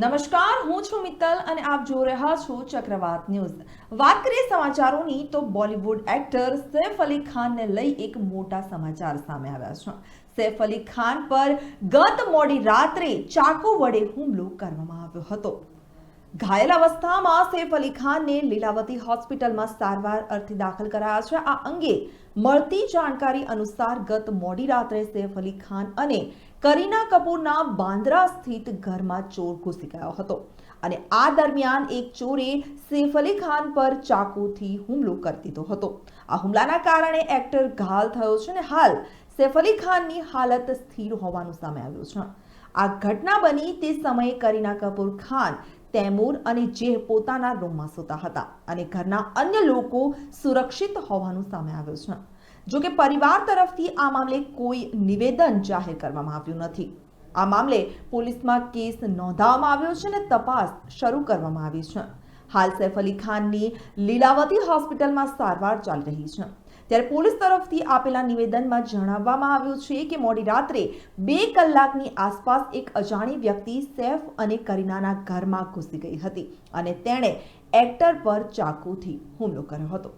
નમસ્કાર, હું છું મિત્તલ અને આપ જોઈ રહ્યા છો ચક્રવાત ન્યૂઝ. વાત કરીએ સમાચારોની, તો બોલિવૂડ એક્ટર સૈફ અલી ખાનને લઈ એક મોટા સમાચાર સામે આવ્યા છે. સૈફ અલી ખાન પર ગત મોડી રાત્રે ચાકુ વડે હુમલો કરવામાં આવ્યો હતો. ઘાયલ અવસ્થામાં સૈફ અલી ખાનને લીલાવતી હોસ્પિટલમાં સારવાર અર્થે દાખલ કરાયા છે. આ અંગે મળતી જાણકારી અનુસાર ગત મોડી રાત્રે સૈફ અલી ખાન અને કરીના કપૂરના બાંદ્રા સ્થિત ઘરમાં ચોર ઘૂસી ગયો હતો અને આ દરમિયાન એક ચોરે સૈફ અલી ખાન પર ચાકુથી હુમલો કરી દીધો હતો. આ હુમલાના કારણે એક્ટર ઘાયલ થયો છે અને હાલ સૈફ અલી ખાનની હાલત સ્થિર હોવાનું સામે આવ્યું છે. આ ઘટના બની તે સમયે કરીના કપૂર ખાન તૈમૂર અને જેહ પોતાના રૂમમાં સૂતા હતા અને ઘરના અન્ય લોકો સુરક્ષિત હોવાનું સામે આવ્યું છે. જો કે પરિવાર તરફથી આ મામલે કોઈ નિવેદન જાહેર કરવામાં આવ્યું નથી. આ મામલે પોલીસમાં કેસ નોંધાવવામાં આવ્યો છે અને તપાસ શરૂ કરવામાં આવી છે. હાલ સૈફ અલી ખાનની લીલાવતી હોસ્પિટલમાં સારવાર ચાલી રહી છે. ત્યારે પોલીસ તરફથી આપેલા નિવેદનમાં જણાવવામાં આવ્યું છે કે મોડી રાત્રે બે કલાકની આસપાસ એક અજાણી વ્યક્તિ સૈફ અને કરીનાના ઘરમાં ઘૂસી ગઈ હતી અને તેણે એક્ટર પર ચાકુથી હુમલો કર્યો હતો.